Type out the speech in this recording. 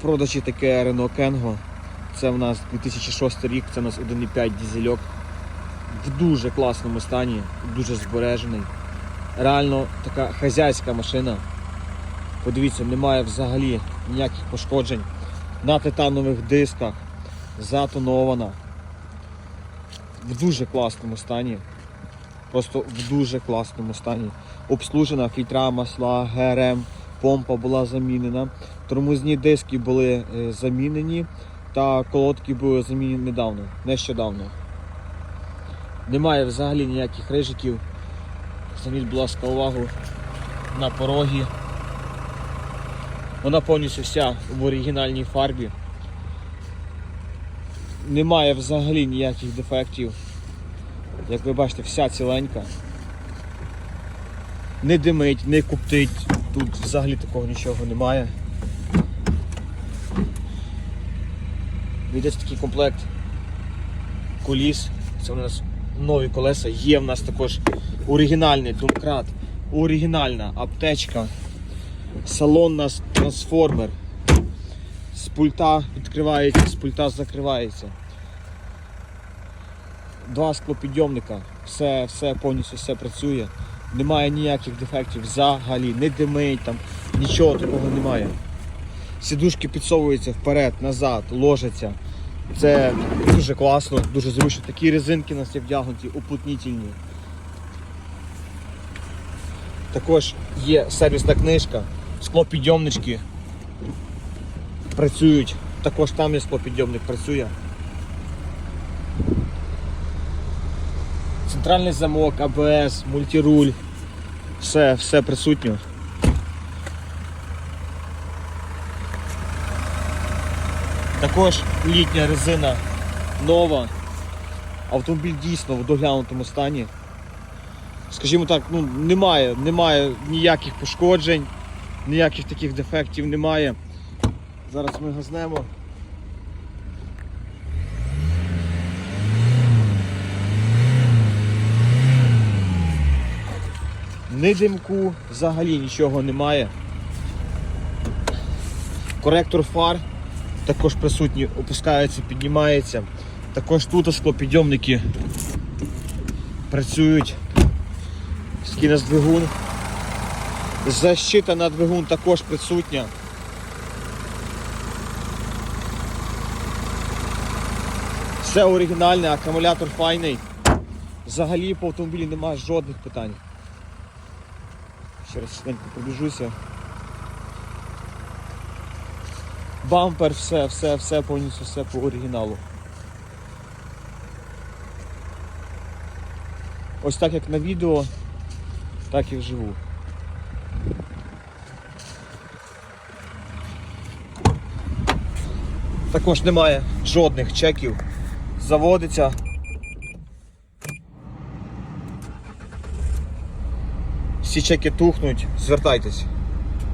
продажі таке Renault Kengo. Це в нас 2006 рік, це у нас 1,5 дізельок. В дуже класному стані, дуже збережений. Реально така хазяйська машина. Подивіться, немає взагалі ніяких пошкоджень. На титанових дисках, затонована. В дуже класному стані. Просто в дуже класному стані. Обслужена фільтра, масла, ГРМ, помпа була замінена. Тормозні диски були е, замінені та колодки були замінені недавно, нещодавно. Немає взагалі ніяких рижиків. Зверніть, будь ласка, увагу на пороги. Вона повністю вся в оригінальній фарбі. Немає взагалі ніяких дефектів. Як ви бачите, вся ціленька. Не димить, не куптить. Тут взагалі такого нічого немає. Йде такий комплект коліс. Це у нас нові колеса. Є в нас також оригінальний домкрат, оригінальна аптечка. Салон нас трансформер. З пульта відкривається, з пульта закривається. Два склопідйомника, все, все повністю все працює. Немає ніяких дефектів взагалі, не димить там, нічого такого немає. Сідушки підсовуються вперед, назад, ложаться. Це дуже класно, дуже зручно. Такі резинки у нас є вдягнуті, уплотнітельні. Також є сервісна книжка, склопідйомнички працюють. Також там є склопідйомник працює. Центральний замок, АБС, мультируль. Все, все присутньо. Також літня резина нова. Автомобіль дійсно в доглянутому стані. Скажімо так, ну, немає, немає ніяких пошкоджень, ніяких таких дефектів немає. Зараз ми газнемо. Ні димку, взагалі нічого немає. Коректор фар також присутній, опускається, піднімається. Також тут склопідйомники працюють. Скинес двигун. Защита на двигун також присутня. Все оригінальне, акумулятор файний. Взагалі по автомобілі немає жодних питань. Ще раз швиденько пробіжуся. Бампер, все, все, все, повністю все по оригіналу. Ось так як на відео, так і вживу. Також немає жодних чеків. Заводиться. Всі чеки тухнуть, звертайтесь.